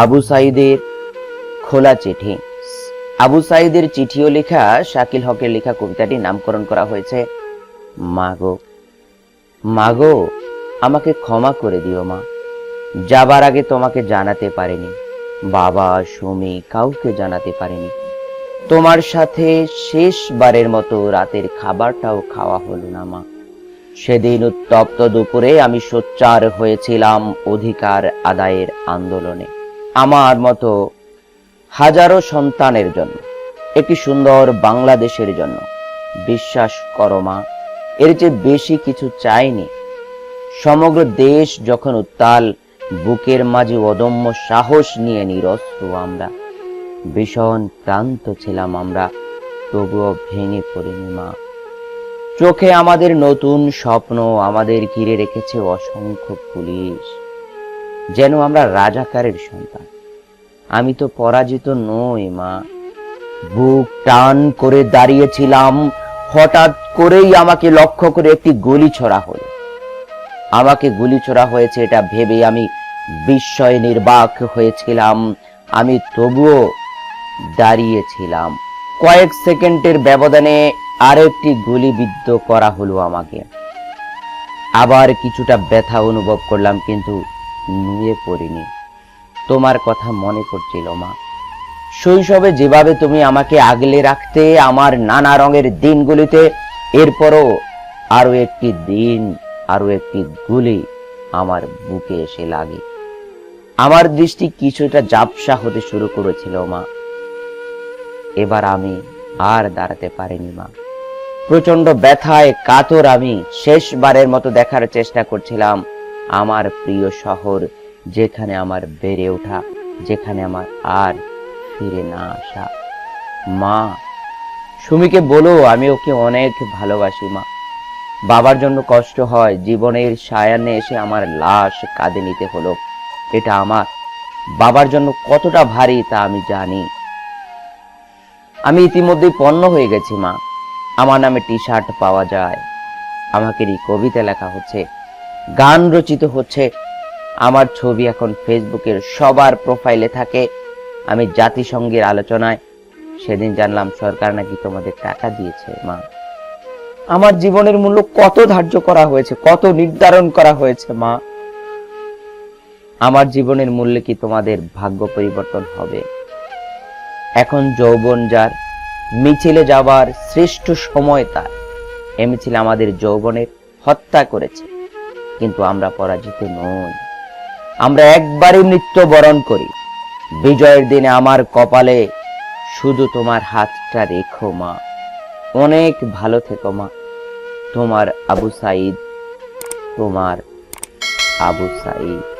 আবু সাইদের খোলা চিঠি। আবু সাইদের চিঠিও লেখা শাকিল হকের লেখা কবিতাটি নামকরণ করা হয়েছে, মাগো মাগো, আমাকে ক্ষমা করে দিও মা। যাবার আগে তোমাকে জানাতে পারিনি। বাবা সুমি কাউকে জানাতে পারিনি। তোমার সাথে শেষবারের মতো রাতের খাবারটাও খাওয়া হলো না মা। সেদিন উত্তপ্ত দুপুরে আমি সোচ্চার হয়েছিলাম অধিকার আদায়ের আন্দোলনে। আমার মতো হাজারো সন্তানের জন্য, একটি সুন্দর বাংলাদেশের জন্য। বিশ্বাস করো মা, এর চেয়ে বেশি কিছু চাইনি। সমগ্র দেশ যখন উত্তাল, বুকের মাঝে অদম্য সাহস নিয়ে নিরস্ত্র আমরা। ভীষণ ক্লান্ত ছিলাম আমরা, তবুও ভেঙে পড়িনি মা। চোখে আমাদের নতুন স্বপ্ন আমাদের ঘিরে রেখেছে অসংখ্য পুলিশ। যেন আমরা রাজাকারের সন্তান। আমি তো পরাজিত নই, মা। বুক টান করে দাঁড়িয়েছিলাম, হঠাৎ করেই আমাকে লক্ষ্য করে একটি গুলি ছোড়া হলো। আমাকে গুলি ছোড়া হয়েছে এটা ভেবে আমি বিস্ময়ে নির্বাক হয়েছিলাম। আমি তবুও দাঁড়িয়েছিলাম। কয়েক সেকেন্ডের ব্যবধানে আরেকটি গুলিবিদ্ধ করা হলো আমাকে। আবার কিছুটা ব্যথা অনুভব করলাম, কিন্তু নুয়ে পড়িনি। তোমার কথা মনে পড়ছিল, মা। শৈশবে যেভাবে তুমি আমাকে আগলে রাখতে, আমার নানা রঙের দিনগুলিতে, এরপরও আরও একটি দিন আরও একটি গুলি আমার বুকে এসে লাগে। আমার দৃষ্টি কিছুটা জাপসা হতে শুরু করেছিল, মা। এবার আমি আর দাঁড়াতে পারিনি, মা। প্রচণ্ড ব্যথায় কাতর আমি শেষবারের মতো দেখার চেষ্টা করছিলাম। আমার প্রিয় শহর, যেখানে আমার বেড়ে ওঠা, যেখানে আমার আর ফিরে না আসা। মা, সুমিকে বলো, আমি ওকে অনেক ভালোবাসি, মা। বাবার জন্য কষ্ট হয়, জীবনের সায়ানে এসে আমার লাশ কাঁধে নিতে হলো। এটা আমার। বাবার জন্য কতটা ভারী, তা আমি জানি। আমি ইতিমধ্যেই পণ্য হয়ে গেছি, মা। আমার নামে টি শার্ট পাওয়া যায়। আমাকে কবিতা লেখা হচ্ছে। গান রচিত হচ্ছে। আমার ছবি এখন ফেসবুকের সবার প্রোফাইলে থাকে। আমি জাতিসংঘের আলোচনায় সেদিন জানলাম সরকার নাকি তোমাদের টাকা দিয়েছে, মা। আমার জীবনের মূল্য কত ধার্য করা হয়েছে, কত নির্ধারণ করা হয়েছে, মা। আমার জীবনের মূল্যে কি তোমাদের ভাগ্য পরিবর্তন হবে? এখন যৌবন যার, মিছিলে যাবার শ্রেষ্ঠ সময় তার। এ মিছিল আমাদের যৌবনের হত্যা করেছে। কিন্তু আমরা পরাজিত নই। আমরা একবারই মৃত্যুবরণ করি। বিজয়ের দিনে আমার কপালে শুধু তোমার হাতটা রেখো, মা। অনেক ভালো থেকো, মা। তোমার আবু সাইদ, তোমার আবু সাইদ।